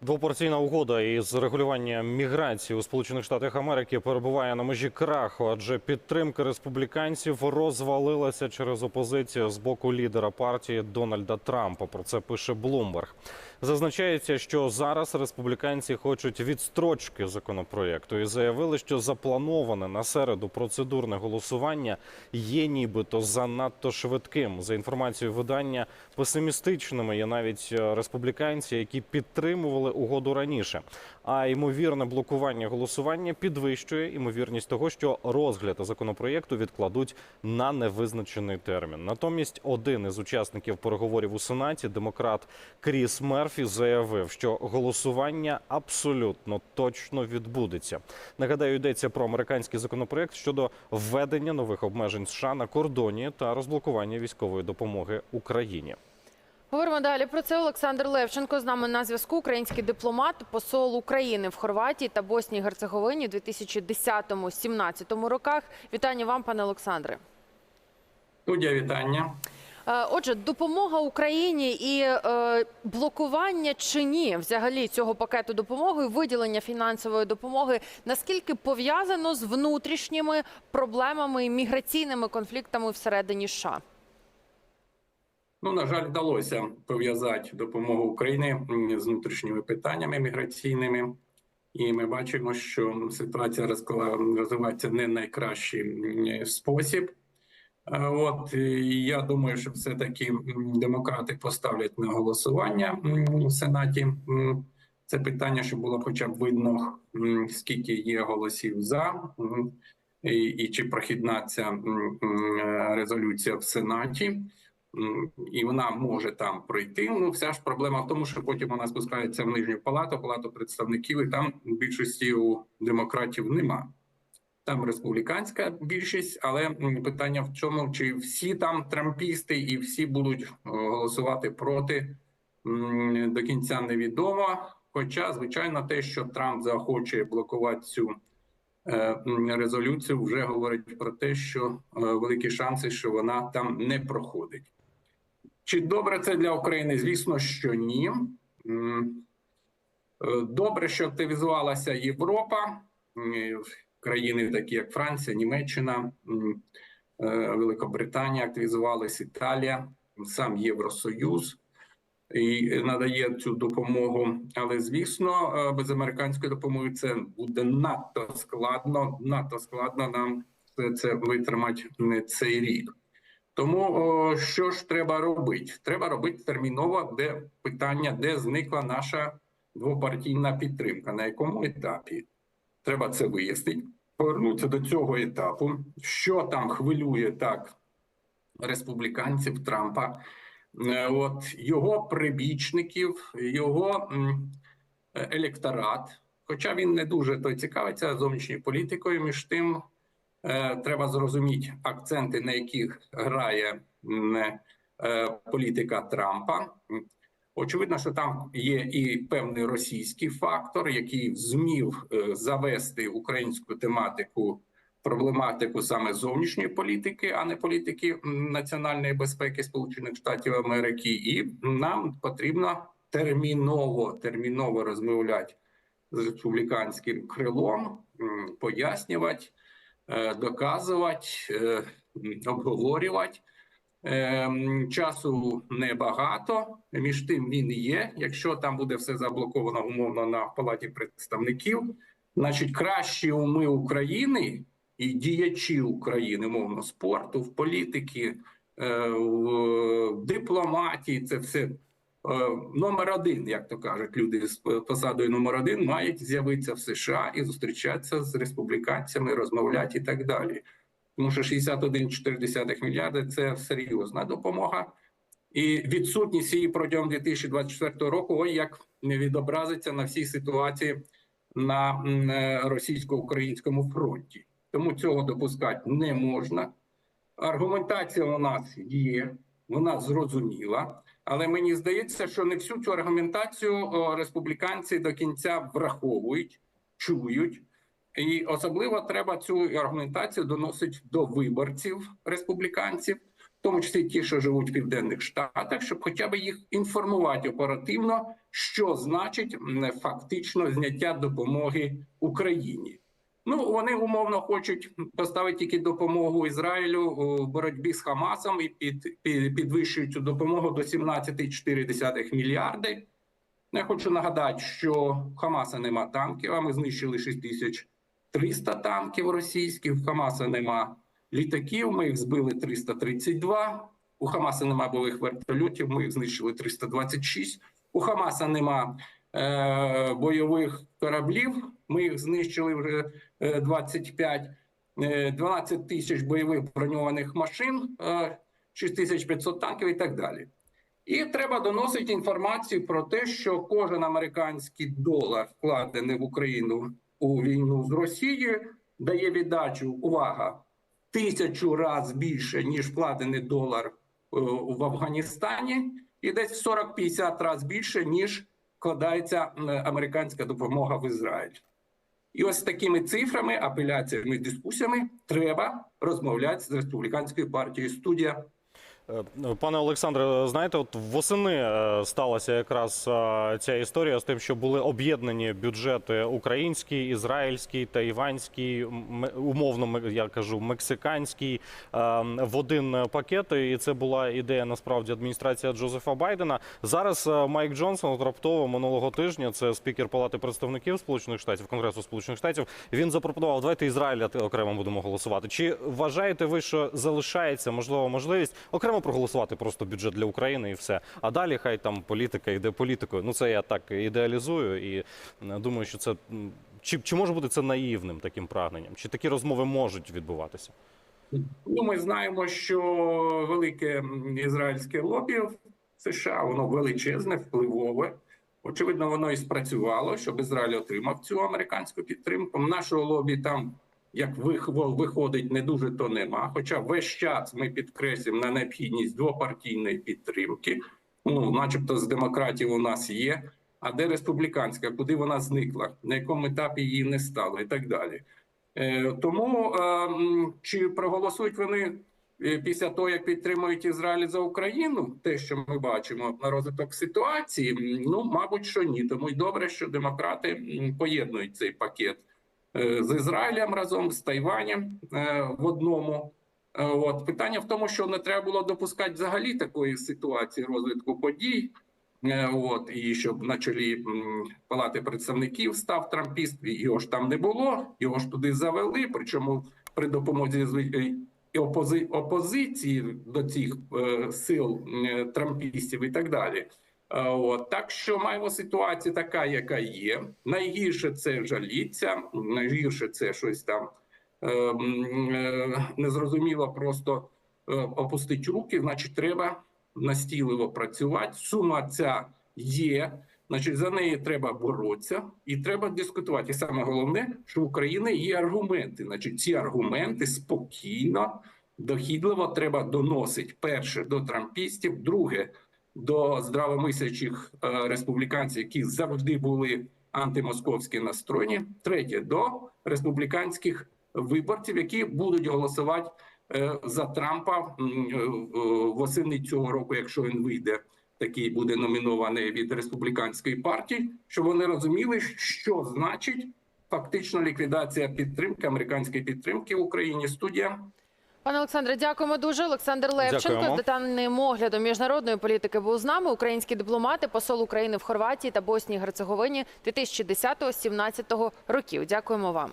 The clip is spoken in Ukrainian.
Двопартійна угода із регулювання міграції у Сполучених Штатах Америки перебуває на межі краху, адже підтримка республіканців розвалилася через опозицію з боку лідера партії Дональда Трампа. Про це пише Блумберг. Зазначається, що зараз республіканці хочуть відстрочки законопроекту і заявили, що заплановане на середу процедурне голосування є нібито занадто швидким. За інформацією видання, песимістичними є навіть е, республіканці, які підтримували угоду раніше. А ймовірне блокування голосування підвищує ймовірність того, що розгляд законопроєкту відкладуть на невизначений термін. Натомість один із учасників переговорів у сенаті, демократ Кріс Мерфі, заявив, що голосування абсолютно точно відбудеться. Нагадаю, йдеться про американський законопроєкт щодо введення нових обмежень США на кордоні та розблокування військової допомоги Україні. Говоримо далі про це. Олександр Левченко з нами на зв'язку. Український дипломат, посол України в Хорватії та Боснії і Герцеговині у 2010-17 роках. Вітання вам, пане Олександре. Студія вітання. Е, Отже, допомога Україні і е, блокування чи ні взагалі цього пакету допомоги, виділення фінансової допомоги, наскільки пов'язано з внутрішніми проблемами і міграційними конфліктами всередині США? Ну, на жаль, вдалося пов'язати допомогу Україні з внутрішніми питаннями міграційними, і ми бачимо, що ситуація розвивається не найкращий спосіб. Е, От я думаю, що все-таки демократи поставлять на голосування в Сенаті це питання, щоб було хоча б видно, скільки є голосів за, і, і чи прохідна ця резолюція в Сенаті. І вона може там пройти. Ну, вся ж проблема в тому, що потім вона спускається в нижню палату, палату представників, і там більшості у демократів нема. Там республіканська більшість, але питання в чому, чи всі там трампісти і всі будуть е, голосувати проти до кінця невідомо. Хоча, звичайно, те, що Трамп захоче блокувати цю е, резолюцію, вже говорить про те, що е, великі шанси, що вона там не проходить. Чи добре це для України? Звісно, що ні. Добре, що активізувалася Європа, країни, такі як Франція, Німеччина, е, Великобританія, активізувалась Італія, сам Євросоюз і надає цю допомогу. Але звісно, е, без американської допомоги це буде надто складно, надто складно нам це витримати цей рік. Тому о, що ж треба робити? Треба робити терміново, де питання, де зникла наша двопартійна підтримка, на якому етапі. Треба це вияснити, повернутися до цього етапу, що там хвилює так республіканців Трампа, Е, от його прибічників, його електорат. Хоча він не дуже той цікавиться зовнішньою політикою, між тим е, треба зрозуміти акценти, на яких грає е, політика Трампа. Очевидно, що там є і певний російський фактор, який зумів е, завести українську тематику, проблематику саме зовнішньої політики, а не політики національної безпеки Сполучених Штатів Америки. І нам потрібно терміново терміново розмовляти з республіканським крилом, пояснювати, е, доказувати, е, обговорювати. Ем, Часу небагато, між тим він є. Якщо там буде все заблоковано умовно на палаті представників, значить кращі уми України і діячі України, умовно, спорту, в політики, е, в дипломатії, це все е, номер один, як то кажуть, люди з посадою номер один мають з'явитися в США і зустрічатися з республіканцями, розмовляти і так далі. Тому що 61,4 мільярди це серйозна допомога. І відсутність її протягом 2024 року, ой, як не відобразиться на всій ситуації на е, російсько-українському фронті. Тому цього допускати не можна. Аргументація у нас є, вона зрозуміла, але мені здається, що не всю цю аргументацію республіканці до кінця враховують, чують. І особливо треба цю аргументацію доносити до виборців республіканців, в тому числі ті, що живуть в південних штатах, щоб хоча б їх інформувати оперативно, що значить фактично зняття допомоги Україні. Ну вони умовно хочуть поставити тільки допомогу Ізраїлю у боротьбі з Хамасом і під, під, підвищують цю допомогу до 17,4 мільярди. Я хочу нагадати, що Хамаса нема танків, а ми знищили 6300 танків російських. В Хамаса нема літаків. Ми їх збили 332. У Хамаса нема бойових вертольотів. Ми їх знищили 326. У Хамаса нема е, бойових кораблів. Ми їх знищили вже е, 25. Е, 12 тисяч бойових броньованих машин, е, 6500 танків і так далі. І треба доносити інформацію про те, що кожен американський долар, вкладений в Україну у війну з Росією, дає віддачу. Увага! Тисячу разів більше, ніж вкладений долар е, в Афганістані, і десь в 40-50 разів більше, ніж вкладається американська допомога в Ізраїль. І ось такими цифрами, апеляціями, дискусіями треба розмовляти з республіканською партією. Студія Пане Олександре, знаєте, от восени е, сталася якраз е, ця історія з тим, що були об'єднані бюджети український, ізраїльський, тайванський, умовно я кажу, мексиканський е, в один пакет. І це була ідея насправді адміністрація Джозефа Байдена. Зараз е, Майк Джонсон раптово минулого тижня, це спікер Палати представників Сполучених Штатів, Конгресу Сполучених Штатів. Він запропонував, давайте Ізраїля окремо будемо голосувати. Чи вважаєте ви, що залишається можливо можливість окремо проголосувати просто бюджет для України і все? А далі хай там політика йде політикою. Ну це я так ідеалізую і е, думаю, що це чи, чи може бути це наївним таким прагненням? Чи такі розмови можуть відбуватися? Ну, ми знаємо, що велике ізраїльське лобі в США воно величезне, впливове. Очевидно, воно і спрацювало, щоб Ізраїль отримав цю американську підтримку. Нашого лобі там, як вих- виходить, не дуже то нема. Хоча весь час ми підкреслюємо на необхідність двопартійної підтримки. Ну, начебто, з демократів у нас є. А де республіканська? Куди вона зникла? На якому етапі її не стало, і так далі. Е, Тому е, чи проголосують вони е, після того, як підтримують Ізраїль за Україну, те, що ми бачимо на розвиток ситуації, ну мабуть, що ні. Тому й добре, що демократи поєднують цей пакет з Ізраїлем разом з Тайванем е, в одному. Е, От питання в тому, що не треба було допускати взагалі такої ситуації розвитку подій. Е, От і щоб на чолі палати представників став трампіст, його ж там не було, його ж туди завели. Причому при допомозі е, опози, опозиції до цих е, сил е, трампістів і так далі. Е, От так що маємо ситуацію така, яка є. Найгірше це жаліться, найгірше це щось там е, е, незрозуміло, просто е, опустить руки. Значить, треба настійливо працювати. Сума ця є. Значить, за неї треба боротися і треба дискутувати. І саме головне, що в України є аргументи. Значить, ці аргументи спокійно, дохідливо треба доносити перше до трампістів, друге до здравомислячих е, республіканців, які завжди були антимосковські настроєні. Третє до республіканських виборців, які будуть голосувати е, за Трампа е, восени цього року, якщо він вийде. Такий буде номінований від республіканської партії, щоб вони розуміли, що значить фактично ліквідація підтримки американської підтримки в Україні. Студія Пане Олександре, дякуємо дуже. Олександр Левченко Дякуємо. з детальним оглядом міжнародної політики був з нами. Українські дипломати, посол України в Хорватії та Боснії і Герцеговині 2010-2017 років. Дякуємо вам.